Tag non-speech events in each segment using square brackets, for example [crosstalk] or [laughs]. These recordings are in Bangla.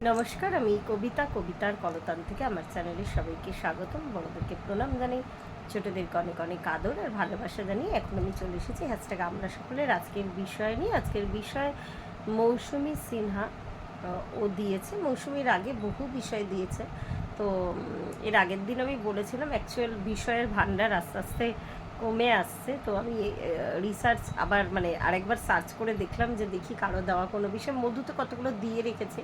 নমস্কার, আমি কবিতা, কবিতার কলতান থেকে আমার চ্যানেলে সবাইকে স্বাগতম। বড়দেরকে প্রণাম জানাই, ছোটদেরকে অনেক অনেক আদর আর ভালোবাসা জানিয়ে এখন আমি চলে এসেছি হ্যাশট্যাগ আমরা সকলের আজকের বিষয় নিয়ে। আজকের বিষয় মৌসুমি সিনহা ও দিয়েছে। মৌসুমির আগে বহু বিষয় দিয়েছে। তো এর আগের দিন আমি বলেছিলাম অ্যাকচুয়াল বিষয়ের ভান্ডার আস্তে আস্তে কমে আসছে। তো আমি রিসার্চ আবার মানে আরেকবার সার্চ করে দেখলাম যে দেখি কারও দেওয়া কোনো বিষয়। মধু তো কতগুলো দিয়ে রেখেছে।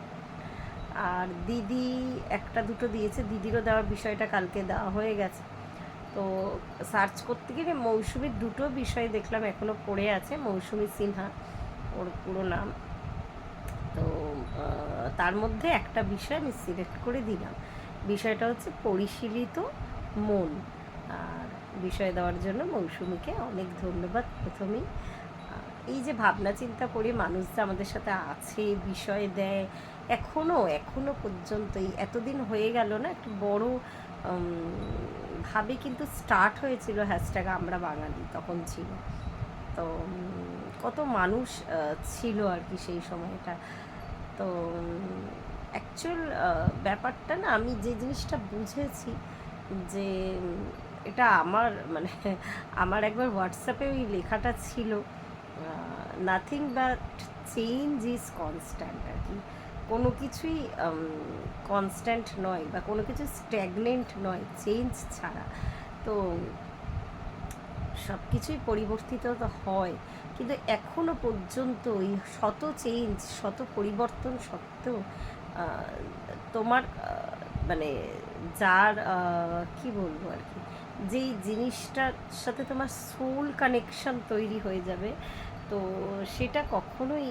আর দিদি একটা দুটো দিয়েছে, দিদিরও দেওয়ার বিষয়টা কালকে দেওয়া হয়ে গেছে। তো সার্চ করতে গিয়ে মৌসুমীর দুটো বিষয় দেখলাম এখনও পড়ে আছে, মৌসুমী সিনহা, ওর পুরো নাম। তো তার মধ্যে একটা বিষয় আমি সিলেক্ট করে দিলাম। বিষয়টা হচ্ছে পরিশীলিত মন। আর বিষয় দেওয়ার জন্য মৌসুমীকে অনেক ধন্যবাদ প্রথমেই। এই যে ভাবনা চিন্তা করে মানুষ যে আমাদের সাথে আছে বিষয় দেয়, এখনও এখনও পর্যন্ত এই এতদিন হয়ে গেল না, একটু বড় ভাবে কিন্তু স্টার্ট হয়েছিল হ্যাশট্যাগ আমরা বাঙালি তখন ছিল। তো কত মানুষ ছিল আর কি সেই সময়টা। তো অ্যাকচুয়াল ব্যাপারটা না আমি যে জিনিসটা বুঝেছি যে এটা আমার মানে আমার একবার হোয়াটসঅ্যাপে ওই লেখাটা ছিল। Nothing but change is constant আর কি। কোনো কিছুই কনস্ট্যান্ট নয় বা কোনো কিছু স্ট্যাগনেন্ট নয় চেঞ্জ ছাড়া। তো সব কিছুই পরিবর্তিত তো হয়, কিন্তু এখনও পর্যন্ত এই শত চেঞ্জ শত পরিবর্তন সত্ত্বেও তোমার মানে যার কি বলব আর কি যেই জিনিসটার সাথে তোমার সোল কানেকশন তৈরি হয়ে যাবে, তো সেটা কখনোই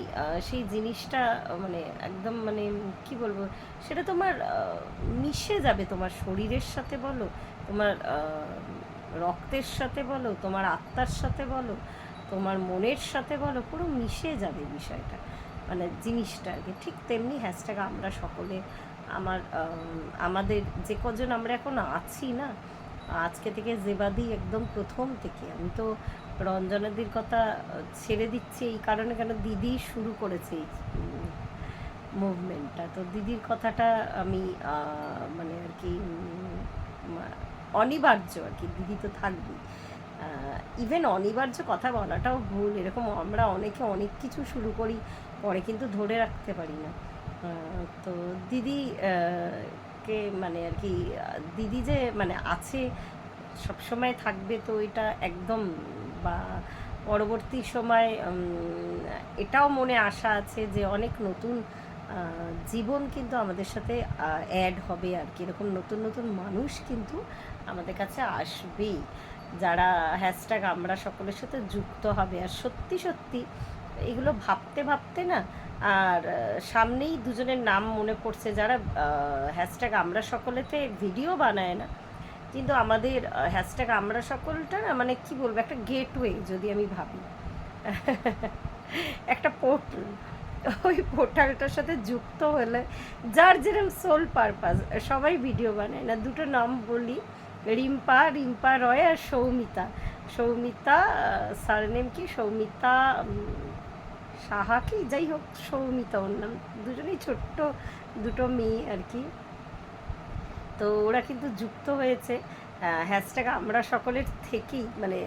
সেই জিনিসটা মানে একদম মানে কি বলব, সেটা তোমার মিশে যাবে তোমার শরীরের সাথে বলো, তোমার রক্তের সাথে বলো, তোমার আত্মার সাথে বলো, তোমার মনের সাথে বলো, পুরো মিশে যাবে বিষয়টা মানে জিনিসটা আর কি। ঠিক তেমনি হ্যাশট্যাগ আমরা সকলে, আমার আমাদের যে কজন আমরা এখন আছি না আজকে থেকে জেবাদি একদম প্রথম থেকে। আমি তো রঞ্জনাদির কথা ছেড়ে দিচ্ছি এই কারণে কেন দিদি শুরু করেছে এই মুভমেন্টটা তো দিদির কথাটা আমি মানে আর কি অনিবার্য আর কি, দিদি তো থাকবেই। ইভেন অনিবার্য কথা বলাটাও ভুল। এরকম আমরা অনেকে অনেক কিছু শুরু করি, পরে কিন্তু ধরে রাখতে পারি না। তো দিদি কে মানে আর কি, দিদি যে মানে আছে, সবসময় থাকবে তো এটা একদম, বা পরবর্তী সময় এটাও মনে আশা আছে যে অনেক নতুন জীবন কিন্তু আমাদের সাথে অ্যাড হবে আর কি। এরকম নতুন নতুন মানুষ কিন্তু আমাদের কাছে আসবেই। যারা হ্যাশট্যাগ আমরা সকলের সাথে যুক্ত হবে। আর সত্যি সত্যি, এগুলো ভাবতে ভাবতে না আর সামনেই দুজনের নাম মনে পড়ছে যারা হ্যাশট্যাগ আমরা সকলেতে ভিডিও বানায় না। কিন্তু আমাদের হ্যাশট্যাগ আমরা সকলটা না মানে কি বলব, একটা গেটওয়ে যদি আমি ভাবি। [laughs] একটা পোর্টাল ওই পোর্টালটার সাথে যুক্ত হলে যার যেরকম সোল পারপাস সবাই ভিডিও বানায় না। দুটো নাম বলি, রিম্পা রিম্পা রয় আর সৌমিতা। সৌমিতা সারনেম কি? সৌমিতা সাহা কি? যাই হোক, সৌমিতা ওর নাম দুজনেই ছোট্ট দুটো মেয়ে আর কি। তো ওরা কিন্তু যুক্ত হয়েছে। হ্যাশট্যাগ আমরা সকলের থেকেই মানে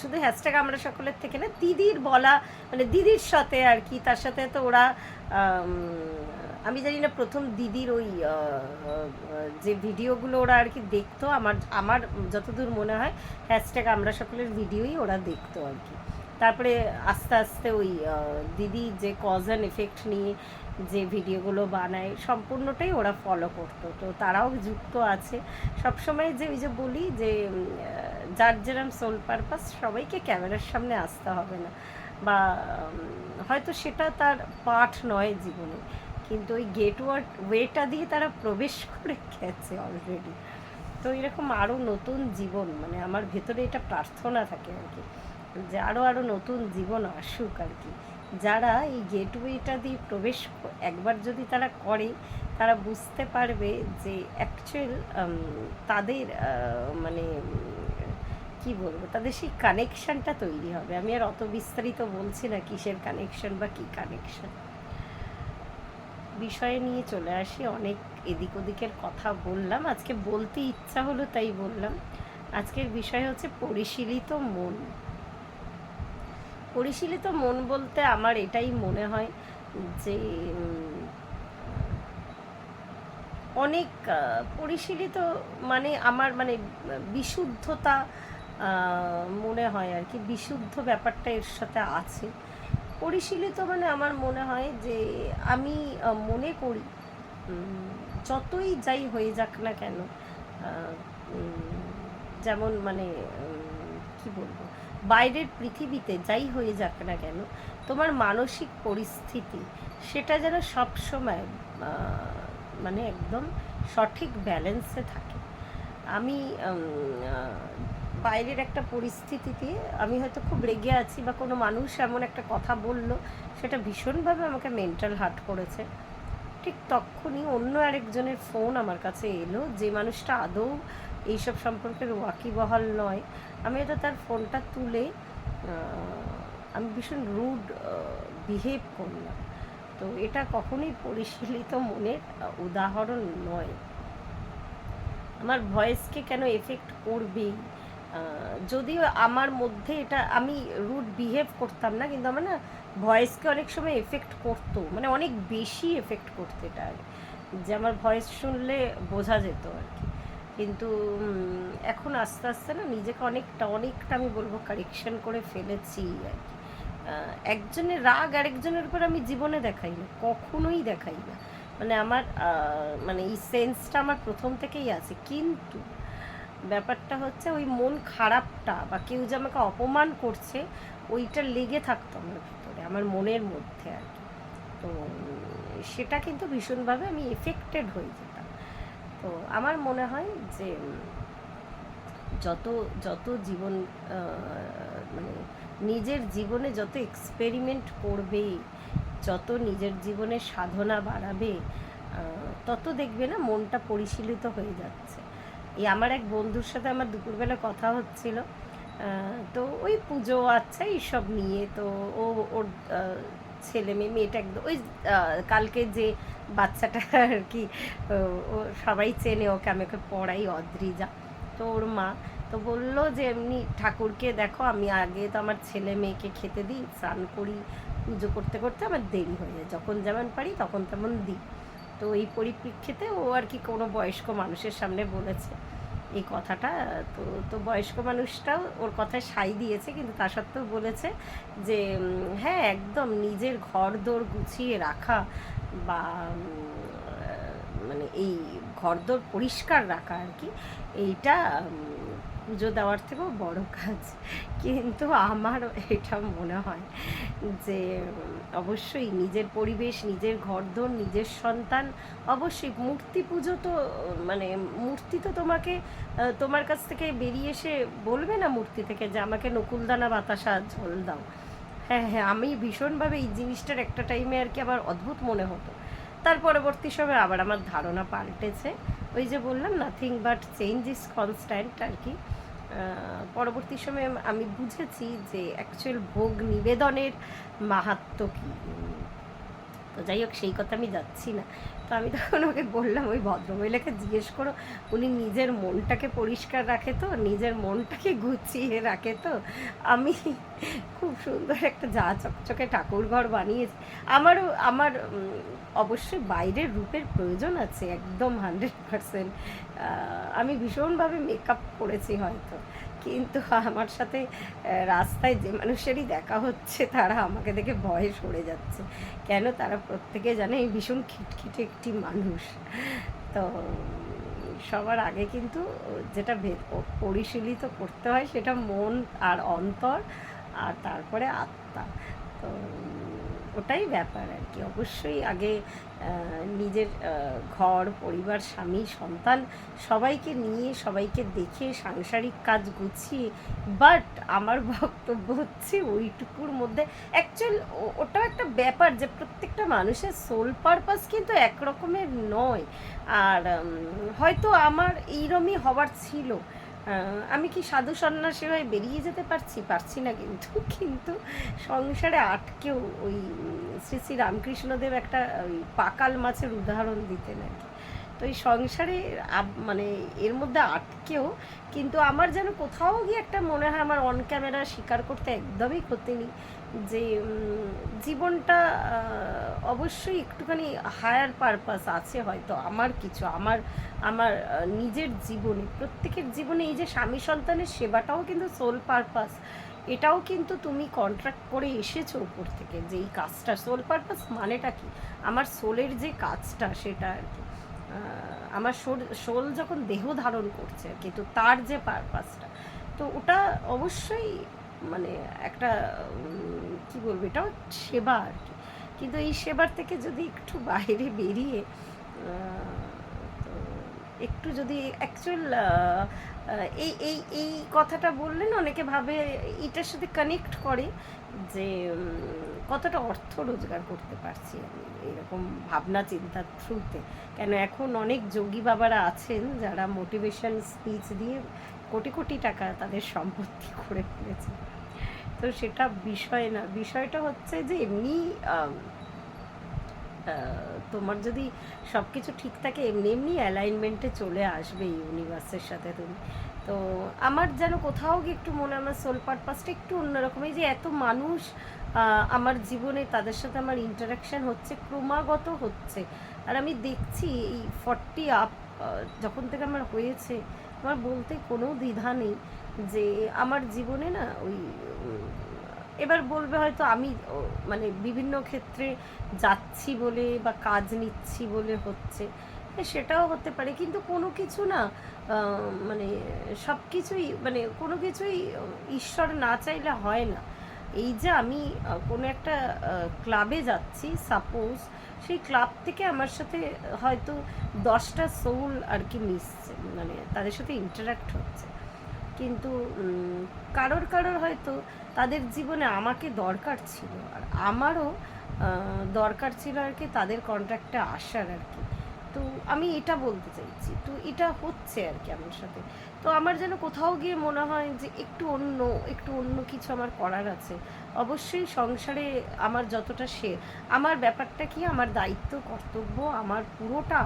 শুধু হ্যাশট্যাগ আমরা সকলের থেকে না, দিদির বলা মানে দিদির সাথে আর কি। তার সাথে তো ওরা, আমি জানি না, প্রথম দিদির ওই যে ভিডিওগুলো ওরা আর কি দেখতো, আমার আমার যতদূর মনে হয় হ্যাশট্যাগ আমরা সকলের ভিডিওই ওরা দেখতো আর কি। তারপরে আস্তে আস্তে ওই দিদি যে কজ অ্যান্ড এফেক্ট নিয়ে যে ভিডিওগুলো বানায়, সম্পূর্ণটাই ওরা ফলো করতো। তো তারাও যুক্ত আছে। সবসময় যে ওই যে বলি যে যার যেরম সোল পারপাস সবাইকে ক্যামেরার সামনে আসতে হবে না। বা হয়তো সেটা তার পাঠ নয় জীবনে, কিন্তু ওই গেট ওয়েটা দিয়ে তারা প্রবেশ [laughs] করে গেছে অলরেডি তো এরকম আরও নতুন জীবন মানে আমার ভেতরে এটা প্রার্থনা থাকে আর কি। আরও আরও নতুন জীবন আসুক আর কি। যারা এই গেটওয়েটা দিয়ে প্রবেশ একবার যদি তারা করে, তারা বুঝতে পারবে যে অ্যাকচুয়াল তাদের মানে কি বলব, তাদের সেই কানেকশানটা তৈরি হবে। আমি আর অত বিস্তারিত বলছি না কিসের কানেকশন বা কী কানেকশন বিষয়ে নিয়ে চলে আসি, অনেক এদিক ওদিকের কথা বললাম। আজকে বলতে ইচ্ছা হলো তাই বললাম। আজকের বিষয় হচ্ছে পরিশীলিত মন। পরিশীলিত মন বলতে আমার এটাই মনে হয় যে অনেক পরিশীলিত মানে আমার মানে বিশুদ্ধতা মনে হয় আর কি, বিশুদ্ধ ব্যাপারটা এর সাথে আছে। পরিশীলিত মানে আমার মনে হয় যে, আমি মনে করি যতই যাই হয়ে যাক না কেন যেমন মানে কি বলব বাইরের পৃথিবীতে যাই হয়ে যাক না কেন, তোমার মানসিক পরিস্থিতি, সেটা যেন সবসময় মানে একদম সঠিক ব্যালেন্সে থাকে। আমি বাইরের একটা পরিস্থিতিতে আমি হয়তো খুব রেগে আছি বা কোনো মানুষ এমন একটা কথা বলল, সেটা ভীষণভাবে আমাকে মেন্টাল হার্ট করেছে। ঠিক তখনই অন্য আরেকজনের ফোন আমার কাছে এলো, যে মানুষটা আদৌ এইসব সম্পর্কের ওয়াকিবহাল নয়। আমি হয়তো তার ফোনটা তুলে আমি ভীষণ রুড বিহেভ করলাম। তো এটা কখনোই পরিশীলিত মনের উদাহরণ নয়। আমার ভয়েসকে কেন এফেক্ট করবেই? যদিও আমার মধ্যে এটা, আমি রুড বিহেভ করতাম না, কিন্তু আমার না ভয়েসকে অনেক সময় এফেক্ট করতো। মানে অনেক বেশি এফেক্ট করতো এটা। যে আমার ভয়েস শুনলে বোঝা যেত আর কি। কিন্তু এখন আস্তে আস্তে না নিজেকে অনেকটা অনেকটা আমি বলব কারেকশন করে ফেলেছি আর কি। একজনের রাগ আরেকজনের উপর আমি জীবনে দেখাই না, কখনোই দেখাই না। মানে আমার মানে এই সেন্সটা আমার প্রথম থেকেই আছে। কিন্তু ব্যাপারটা হচ্ছে ওই মন খারাপটা বা কেউ যে আমাকে অপমান করছে, ওইটা লেগে থাকতো আমার ভিতরে, আমার মনের মধ্যে আর কি। তো, সেটা কিন্তু ভীষণভাবে আমি এফেক্টেড হয়ে যেতাম তো আমার মনে হয় যে যত যত জীবন মানে নিজের জীবনে যত এক্সপেরিমেন্ট করবে যত নিজের জীবনে সাধনা বাড়াবে তত দেখবে না মনটা পরিশীলিত হয়ে যাচ্ছে। এই আমার এক বন্ধুর সাথে আমার দুপুরবেলা কথা হচ্ছিল তো ওই পুজো আচ্ছা এইসব নিয়ে, তো ও, ওর ছেলে মেয়ে, মেয়েটা একদম, ওই কালকে যে বাচ্চাটা আর কি, ও সবাই চেনে ওকে, আমি ওকে পড়াই অদ্রিজা তো ওর মা তো বলল যে, এমনি ঠাকুরকে দেখো, আমি আগে তো আমার ছেলে মেয়েকে খেতে দিই, স্নান করি, পুজো করতে করতে আমার দেরি হয়ে যায়। যখন যেমন পারি, তখন তেমন দিই। তো এই পরিপ্রেক্ষিতে ও আর কি কোনো বয়স্ক মানুষের সামনে বলেছে। এই কথাটা। তো তো বয়স্ক মানুষটাও ওর কথায় সাই দিয়েছে, কিন্তু তা সত্ত্বেও বলেছে যে হ্যাঁ একদম নিজের ঘর দোর গুছিয়ে রাখা বা মানে এই ঘরদোর পরিষ্কার রাখা আর কি, এইটা পুজো দেওয়ার থেকেও বড় কাজ। কিন্তু আমার এটা মনে হয় যে অবশ্যই নিজের পরিবেশ, নিজের ঘরদোর, নিজের সন্তান, অবশ্যই মূর্তি পুজো তো মানে মূর্তি তো তোমাকে তোমার কাছ থেকে বেরিয়ে এসে বলবে না মূর্তি থেকে যে আমাকে নকুলদানা বাতাসা ঝোল দাও। হ্যাঁ হ্যাঁ আমি ভীষণভাবে এই জিনিসটার একটা টাইমে আর কি আবার অদ্ভুত মনে হতো। তার পরবর্তী সময় আবার আমার ধারণা পাল্টেছে। ওই যে বললাম nothing but change is constant আর কি। পরবর্তী সময়ে আমি বুঝেছি যে অ্যাকচুয়াল ভোগ নিবেদনের মাহাত্ম কী। তো যাই হোক, সেই কথা আমি যাচ্ছি না। তো আমি তখন ওকে বললাম, ওই ভদ্রমহিলাকে জিজ্ঞেস করো, উনি নিজের মনটাকে পরিষ্কার রাখে তো, নিজের মনটাকে গুছিয়ে রাখে তো? আমি খুব সুন্দর একটা যা চকচকে ঠাকুর ঘর বানিয়েছি। আমারও, আমার অবশ্যই বাইরের রূপের প্রয়োজন আছে, একদম হান্ড্রেড পারসেন্ট আমি ভীষণভাবে মেকআপ করেছি হয়তো। কিন্তু আমার সাথে রাস্তায় যে মানুষেরই দেখা হচ্ছে, তারা আমাকে দেখে ভয়ে সরে যাচ্ছে। কেন? তারা প্রত্যেকে জানে এই ভীষণ খিটখিটে একটি মানুষ। তো সবার আগে কিন্তু যেটা পরিশীলিত করতে হয় সেটা মন আর অন্তর আর তারপরে আত্মা। তো ওটাই ব্যাপার আর কি। অবশ্যই আগে নিজের ঘর, পরিবার, স্বামী, সন্তান সবাইকে নিয়ে, সবাইকে দেখে সাংসারিক কাজ গুছিয়ে বাট আমার বক্তব্য হচ্ছে ওইটুকুর মধ্যে। অ্যাকচুয়াল ওটাও একটা ব্যাপার যে প্রত্যেকটা মানুষের সোল পারপাস কিন্তু একরকমের নয়। আর হয়তো আমার এইরমই হওয়ার ছিল। আমি কি সাধু সন্ন্যাসী হয়ে বেরিয়ে যেতে পারছি? পারছি না কিন্তু কিন্তু সংসারে আটকেও ওই শ্রী শ্রী রামকৃষ্ণদেব একটা ওই পাকাল মাছের উদাহরণ দিতে নাকি তো এই সংসারে মানে এর মধ্যে আটকেও, কিন্তু আমার যেন কোথাও গিয়ে একটা মনে হয় আমার অন ক্যামেরা স্বীকার করতে একদমই ক্ষতি নেই। যে জীবনটা অবশ্যই একটুখানি হায়ার পারপাস আছে হয়তো আমার কিছু। আমার আমার নিজের জীবনে, প্রত্যেকের জীবনে এই যে স্বামী সন্তানের সেবাটাও কিন্তু সোল পারপাস এটাও কিন্তু তুমি কন্ট্রাক্ট করে এসেছ উপর থেকে যে এই কাজটা। সোল পারপাস মানেটা কি? আমার সোলের যে কাজটা সেটা আর কি। আমার সোল যখন দেহ ধারণ করছে আর কি, তো তার যে পারপাসটা তো ওটা অবশ্যই মানে একটা কি বলব এটাও সেবা আর কি। কিন্তু এই সেবার থেকে যদি একটু বাইরে বেরিয়ে তো একটু যদি অ্যাকচুয়াল এই এই এই কথাটা বললেন, অনেকে ভাবে এটার সাথে কানেক্ট করে যে কতটা অর্থ রোজগার করতে পারছি আমি, এরকম ভাবনা চিন্তার থ্রুতে কেন এখন অনেক যোগী বাবারা আছেন যারা মোটিভেশন স্পিচ দিয়ে কোটি কোটি টাকা তাদের সম্পত্তি করে ফেলেছে। তো সেটা বিষয় না, বিষয়টা হচ্ছে যে এমনি তোমার যদি সব কিছু ঠিক থাকে, এমনি এমনি অ্যালাইনমেন্টে চলে আসবে ইউনিভার্সের সাথে তুমি। তো আমার যেন কোথাও গিয়ে একটু মনে, আমার সোল পারপাসটা একটু অন্যরকম। এই যে এত মানুষ আমার জীবনে তাদের সাথে আমার ইন্টারাকশন হচ্ছে, ক্রমাগত হচ্ছে। আর আমি দেখছি এই ফর্টি আপ যখন থেকে আমার হয়েছে আমার বলতে কোনো দ্বিধা নেই যে আমার জীবনে না ওই, এবার বলবে হয়তো আমি মানে বিভিন্ন ক্ষেত্রে যাচ্ছি বলে বা কাজ নিচ্ছি বলে হচ্ছে। সেটাও হতে পারে। কিন্তু কোনো কিছু না মানে সব কিছুই মানে কোনো কিছুই ঈশ্বর না চাইলে হয় না। এই যে আমি কোনো একটা ক্লাবে যাচ্ছি সাপোজ সেই ক্লাব থেকে আমার সাথে, হয়তো দশটা সোল আর কি মিশছে মানে তাদের সাথে ইন্টারাক্ট হচ্ছে। কিন্তু কারোর কারোর হয়তো তাদের জীবনে আমাকে দরকার ছিল। আর আমারও দরকার ছিল আর কি তাদের কন্ট্রাক্টে আসার আর কি। তো আমি এটা বলতে চাইছি। তো এটা হচ্ছে আর কি আমার সাথে। তো আমার যেন কোথাও গিয়ে মনে হয় যে একটু অন্য একটু অন্য কিছু আমার করার আছে। অবশ্যই সংসারে আমার যতটা সে, আমার ব্যাপারটা কি, আমার দায়িত্ব, কর্তব্য, আমার পুরোটা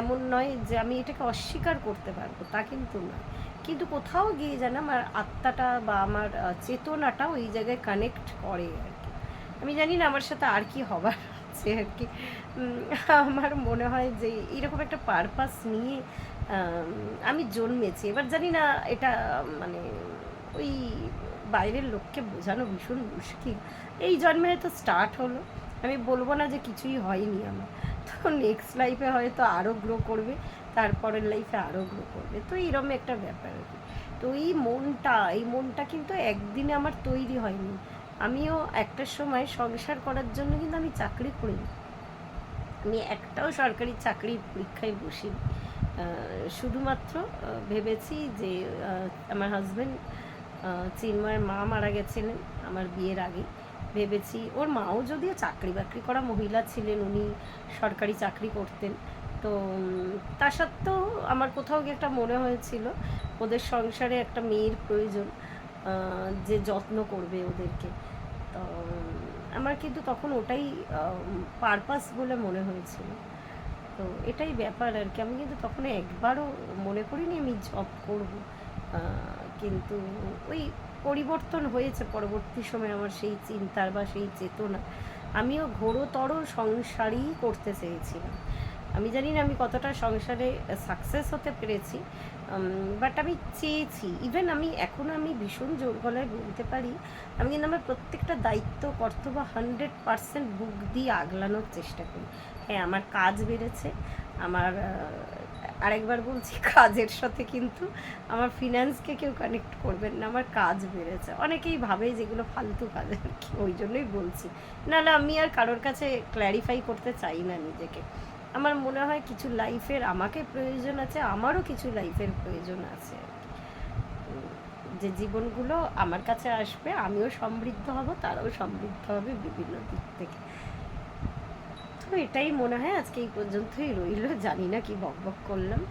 এমন নয় যে আমি এটাকে অস্বীকার করতে পারব, তা কিন্তু নয়। কিন্তু কোথাও গিয়ে যেন আমার আত্মাটা বা আমার চেতনাটা ওই জায়গায় কানেক্ট করে আর কি। আমি জানি না আমার সাথে আর কি হবার। আছে আর কি। আমার মনে হয় যে এরকম একটা পারপাস নিয়ে, আমি জন্মেছি। এবার জানি না এটা মানে ওই বাইরের লোককে বোঝানো ভীষণ মুশকিল। এই জন্মে হয়তো স্টার্ট হলো। আমি বলব না যে কিছুই হয়নি আমার। তো নেক্সট লাইফে হয়তো আরও গ্রো করবে, তারপরের লাইফে আরও গ্রো করবে। তো এইরকম একটা ব্যাপার আর কি। তো এই মনটা এই মনটা কিন্তু একদিনে আমার তৈরি হয়নি। আমিও একটা সময় সংসার করার জন্য কিন্তু আমি চাকরি করিনি। আমি একটাও সরকারি চাকরির পরীক্ষায় আহ, শুধুমাত্র ভেবেছি যে আমার হাজব্যান্ড চিন্ময়ের মা মারা গেছিলেন আমার বিয়ের আগে ভেবেছি ওর মাও যদিও চাকরি বাকরি করা মহিলা ছিলেন উনি সরকারি চাকরি করতেন। তো তা সত্ত্বেও আমার কোথাও গিয়ে একটা মনে হয়েছিল ওদের সংসারে একটা মেয়ের প্রয়োজন যে যত্ন করবে ওদেরকে। তো আমার কিন্তু তখন ওটাই পারপাস বলে মনে হয়েছিল। তো এটাই ব্যাপার আর কি। আমি কিন্তু তখন একবারও মনে করিনি আমি জব করব। কিন্তু ওই পরিবর্তন হয়েছে পরবর্তী সময় আমার সেই চিন্তার বা সেই চেতনা। আমিও ঘোরতর সংসারই করতে চেয়েছিলাম। আমি জানি না আমি কতটা সংসারে সাকসেস হতে পেরেছি বাট আমি চেয়েছি। ইভেন আমি, এখন আমি ভীষণ জোর গলায় বলতে পারি, আমি কিন্তু আমার প্রত্যেকটা দায়িত্ব, কর্তব্য হান্ড্রেড পারসেন্ট বুক দিয়ে আগলানোর চেষ্টা করি। হ্যাঁ আমার কাজ বেড়েছে, আমার আরেকবার বলছি, [laughs] কাজের সাথে কিন্তু আমার ফিনান্সকে কেউ কানেক্ট করবেন না, আমার কাজ বেড়েছে। অনেকেই ভাবে যেগুলো ফালতু কাজ [laughs] আর কি ওই জন্যই বলছি। নাহলে আমি আর কারোর কাছে ক্ল্যারিফাই করতে চাই না নিজেকে। আমার মনে হয় কিছু লাইফের আমাকে প্রয়োজন আছে, আমারও কিছু লাইফের প্রয়োজন আছে। যে জীবনগুলো আমার কাছে আসবে, আমিও সমৃদ্ধ হব, তারাও সমৃদ্ধ হবে বিভিন্ন দিক থেকে। তো এটাই মনে হয় আজকে এই পর্যন্তই রইল। জানি না কি বক বক করলাম।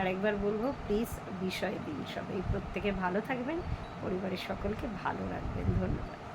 আরেকবার বলব প্লিজ বিষয় দিন সবাই। প্রত্যেকে ভালো থাকবেন, পরিবারের সকলকে ভালো রাখবেন। ধন্যবাদ।